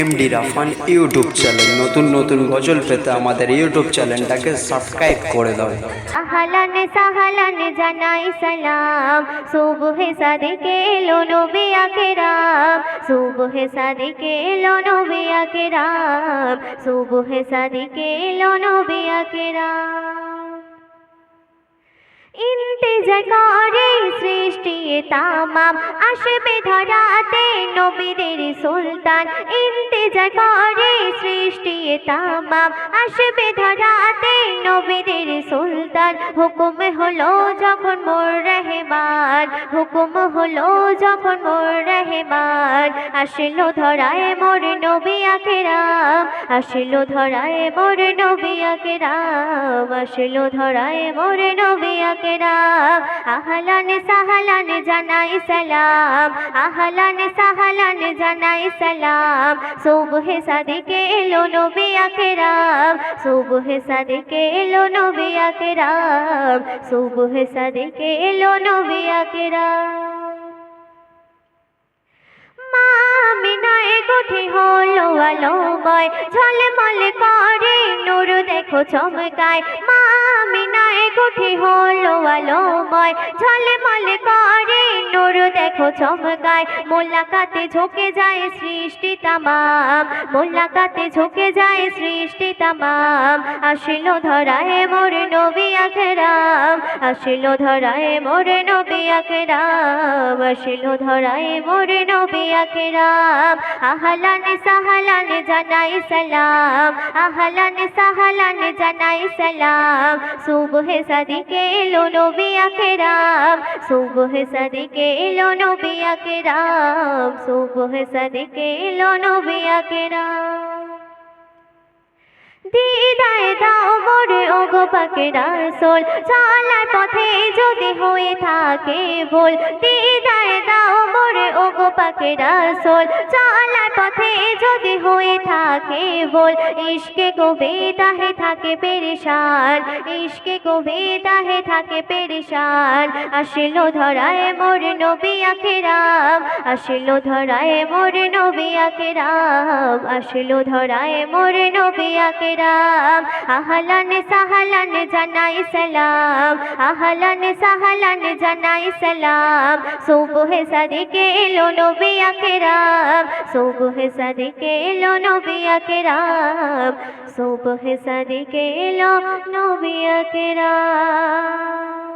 MD Rafan YouTube channel নতুন নতুন গজল পেতে আমাদের ইউটিউব চ্যানেলটাকে সাবস্ক্রাইব করে দাও। আহলান সাহলান জানাই সালাম। সুবহে সাদিকে এলো নবী আকরাম সুবহে সাদিকে এলো নবী আকরাম সুবহে সাদিকে এলো নবী আকরাম ইন্তেজার করে সৃষ্টি তামাম। আসবে ধরাতে নবীদের সুলতান। ইন্তেজার করে সৃষ্টি তামাম আসবে ধরাতে নবীদের সুলতান। হুকুম হলো যখন মোর রহমান, হুকুম হলো যখন মোর রহমান। আসলো ধরায় মোর নবী আকেরাম, আসলো ধরায় মোর নবী আকেরাম, আসলো ধরায় মোর নবী আকেরাম। আহলান সাহলান জানাই সালাম, আহলান সাহলান জানাই সালাম। সুবহে সাদিকে এলো নবী আকেরাম, সুবহে সাদিকে এলো নবী আকেরাম, সুবহে সাদিকে এলো নবী আকেরাম। মা আমিনায় কোঠি হলো আলোময়, ঝলমল করে নূর দেখো চমকায়। মা কোঠি হলো আলোময়, ঝলমল করে নূর দেখো চমকায়, মোল্লাকাতে ঝুঁকে যায় সৃষ্টি তামাম, মোল্লাকাতে ঝুঁকে যায় সৃষ্টি তামাম। আসিল ধরায় মোর নবী আখরাম আসিল ধরায় মোর নবী আখরাম আসিল ধরায় মোর নবী আখরাম আহলান সাহলান জানাই সালাম, আহলান সাহলান জানাই সালাম। সুবহে সাদিকে এলো নবী আখরাম সুবহে সাদিকে এলো নবিয়া কে রাম সুবহ সাদিকে এলো নবিয়া কে রাম দিদায় দাও মোরে ওগো পাকে রাসোল চলার পথে যদি হয়ে থাকে ভুল, দিদায় দাও মোরে, ওগো পাকে রাসোল চলার পথে যদি হয়ে থাকে ভুল, ইশকে গোবে তাহে থাকে পেরেশান, ইশকে গোবে তাহে থাকে পেরেশান, আসিল ধরায় মোর নবী আখেরাম আসিল ধরায় মোর নবী আখেরাম আসিল ধরায় মোর নবী আখেরাম আহলান সাহলান জানাই সালাম, আহলান সাহলান জানাই সালাম। সুবহে সাদিকে এলো নবী আখেরাম সুবহে সাদিকে এলো নবী আখেরাম সুবহে সাদিকে এলো নবী আখেরাম